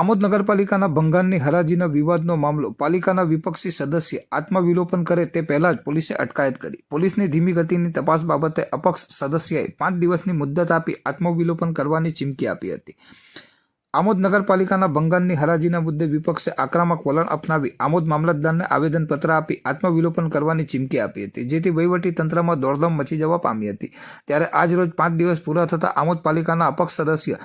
આમોદ નગરપાલિકાના ભંગાણની હરાજીના વિવાદનો મામલો પાલિકાના વિપક્ષી સદસ્ય આત્મવિલોપન કરે તે પહેલા જ પોલીસે અટકાયત કરી. પોલીસની ધીમી ગતિની તપાસ બાબતે અપક્ષ સદસ્યએ પાંચ દિવસની મુદ્દત આપી આત્મવિલોપન કરવાની ચીમકી આપી હતી. આમોદ નગરપાલિકાના ભંગાણની હરાજીના મુદ્દે વિપક્ષે આક્રમક વલણ અપનાવી આમોદ મામલતદારને આવેદનપત્ર આપી આત્મવિલોપન કરવાની ચીમકી આપી હતી, જેથી વહીવટી તંત્રમાં દોડધામ મચી જવા પામી હતી. ત્યારે આજ રોજ પાંચ દિવસ પૂરા થતાં આમોદ પાલિકાના અપક્ષ સદસ્ય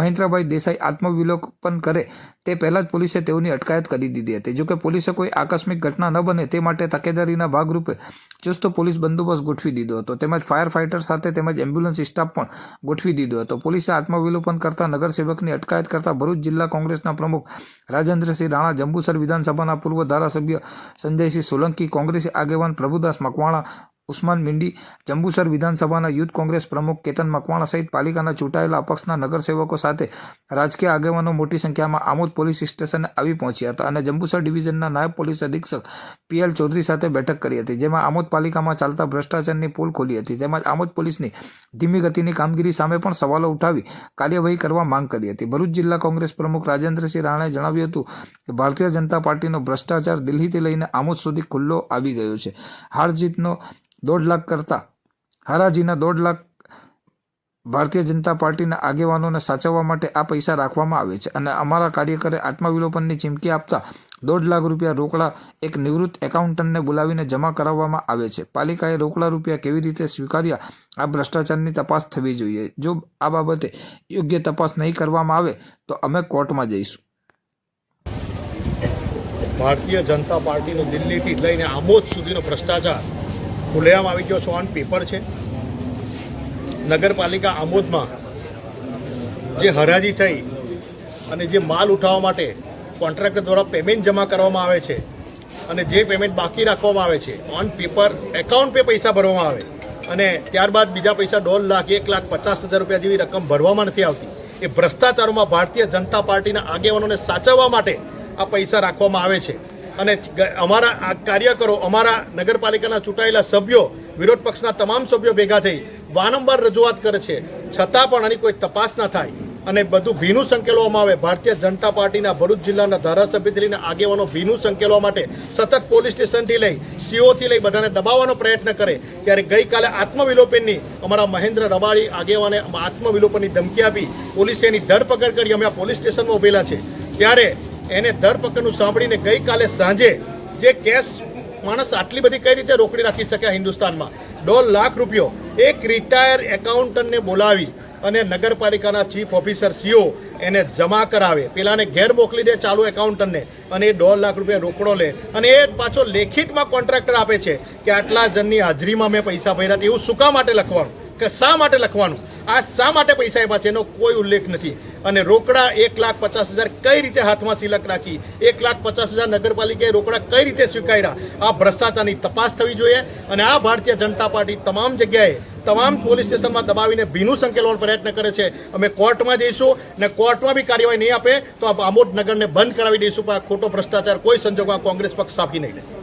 મહેન્દ્રભાઈ દેસાઈ આત્મવિલોપન કરે તે પહેલા જ પોલીસે તેઓની અટકાયત કરી દીધી હતી. જોકે પોલીસે કોઈ આકસ્મિક ઘટના ન બને તે માટે તકેદારીના ભાગરૂપે ચુસ્ત પોલીસ બંદોબસ્ત ગોઠવી દીધો હતો. તેમજ ફાયર ફાઇટર સાથે તેમજ એમ્બ્યુલન્સ સ્ટાફ પણ ગોઠવી દીધો હતો. પોલીસે આત્મવિલોપન કરતા નગરસેવકની અટકાયત કરતા ભરૂચ જિલ્લા કોંગ્રેસના પ્રમુખ રાજેન્દ્રસિંહ રાણા, જંબુસર વિધાનસભાના પૂર્વ ધારાસભ્ય સંજયસિંહ સોલંકી, કોંગ્રેસી આગેવાન પ્રભુદાસ મકવાણા, ઉસ્માન મિંડી, જંબુસર વિધાનસભાના યુથ કોંગ્રેસ પ્રમુખ કેતન મકવાણા સહિત પાલિકાના ચૂંટાયેલા અપક્ષના નગરસેવકો સાથે રાજકીય આગેવાનો મોટી સંખ્યામાં આમોદ પોલીસ સ્ટેશને આવી પહોંચ્યા હતા અને જંબુસર ડિવિઝનના નાયબ પોલીસ અધિક્ષક પીએલ ચૌધરી સાથે બેઠક કરી હતી, જેમાં આમોદ પાલિકામાં ચાલતા ભ્રષ્ટાચારની પોલ ખોલી હતી. તેમજ આમોદ પોલીસની ધીમી ગતિની કામગીરી સામે પણ સવાલો ઉઠાવી કાર્યવાહી કરવા માંગ કરી હતી. ભરૂચ જિલ્લા કોંગ્રેસ પ્રમુખ રાજેન્દ્રસિંહ રાણાએ જણાવ્યું હતું કે, ભારતીય જનતા પાર્ટીનો ભ્રષ્ટાચાર દિલ્હીથી લઈને આમોદ સુધી ખુલ્લો આવી ગયો છે. હાર જીતનો દોઢ લાખ કરતા, હરાજીના દોઢ લાખ ભારતીય જનતા પાર્ટીના આગેવાનોને સાચવવા માટે આ પૈસા રાખવામાં આવે છે. અને અમારા કાર્યકરે આત્મવિલોપનની ચીમકી આપતા દોઢ લાખ રૂપિયા રોકડા એક નિવૃત્ત એકાઉન્ટન્ટને બોલાવીને જમા કરાવવામાં આવે છે. પાલિકાએ રોકડા રૂપિયા કેવી રીતે સ્વીકાર્યા? આ ભ્રષ્ટાચારની તપાસ થવી જોઈએ. જો આ બાબતે યોગ્ય તપાસ નહીં કરવામાં આવે, તો અમે કોર્ટમાં જઈશું. ભારતીય જનતા પાર્ટીનો દિલ્હીથી લઈને આમોદ સુધીનો ભ્રષ્ટાચાર ખુલ્લેઆમ આવી ગયો છે. ઓન પેપર છે. નગરપાલિકા આમોદમાં જે હરાજી થઈ અને જે માલ ઉઠાવવા માટે કોન્ટ્રાક્ટર દ્વારા પેમેન્ટ જમા કરવામાં આવે છે અને જે પેમેન્ટ બાકી રાખવામાં આવે છે ઓન પેપર એકાઉન્ટ પે પૈસા ભરવામાં આવે. અને ત્યારબાદ બીજા પૈસા દોઢ લાખ, એક લાખ પચાસ હજાર રૂપિયા જેવી રકમ ભરવામાં નથી આવતી. એ ભ્રષ્ટાચારોમાં ભારતીય જનતા પાર્ટીના આગેવાનોને સાચવવા માટે આ પૈસા રાખવામાં આવે છે. અને અમારા આ કાર્યકરો, અમારા નગરપાલિકાના ચૂંટાયેલા સભ્યો, વિરોધ પક્ષના તમામ સભ્યો ભેગા થઈ વારંવાર રજૂઆત કરે છે. છતાં પણ આની કોઈ તપાસ ના થાય. અને બધું ભીનું સંકેલવામાં આવે. ભારતીય જનતા પાર્ટીના ભરૂચ જિલ્લાના ધારાસભ્યથી લઈને આગેવાનો ભીનું સંકેલવા માટે સતત પોલીસ સ્ટેશનથી લઈ સીઓથી લઈ બધાને દબાવવાનો પ્રયત્ન કરે. ત્યારે ગઈકાલે આત્મવિલોપનની અમારા મહેન્દ્ર રબારી આગેવાને આત્મવિલોપનની ધમકી આપી પોલીસે એની ધરપકડ કરી. અમે આ પોલીસ સ્ટેશનમાં ઉભેલા છે. ત્યારે એને ધરપકડનું સાંભળીને ગઈકાલે સાંજે જે કેસ માણસ આટલી બધી કઈ રીતે રોકડી રાખી શક્યા હિન્દુસ્તાનમાં? દોઢ લાખ રૂપિયો એક રિટાયર એકાઉન્ટન્ટને બોલાવી અને નગરપાલિકાના ચીફ ઓફિસર સીઓ એને જમા કરાવે. પેલાને ઘેર મોકલી દે ચાલુ એકાઉન્ટરને અને એ દોઢ લાખ રૂપિયા રોકડો લે. અને એ પાછો લેખિતમાં કોન્ટ્રાક્ટર આપે છે કે આટલા જણની હાજરીમાં મેં પૈસા ભર્યા એવું શું કા માટે લખવાનું? કે શા માટે લખવાનું? આ શા માટે પૈસા આપ્યા છે એનો કોઈ ઉલ્લેખ નથી. અને રોકડા એક લાખ પચાસ હજાર કઈ રીતે હાથમાં સિલક રાખી? એક લાખ પચાસ હજાર નગરપાલિકાએ રોકડા કઈ રીતે સ્વીકાર્યા? આ ભ્રષ્ટાચારની તપાસ થવી જોઈએ અને આ ભારતીય જનતા પાર્ટી તમામ જગ્યાએ, તમામ પોલીસ સ્ટેશનમાં દબાવીને ભીનું સંકેલવાનો પ્રયત્ન કરે છે. અમે કોર્ટમાં જઈશું અને કોર્ટમાં બી કાર્યવાહી નહીં આપે તો આ આમોદ નગરને બંધ કરાવી દઈશું. પણ ખોટો ભ્રષ્ટાચાર કોઈ સંજોગમાં કોંગ્રેસ પક્ષ સાફી નહીં લે.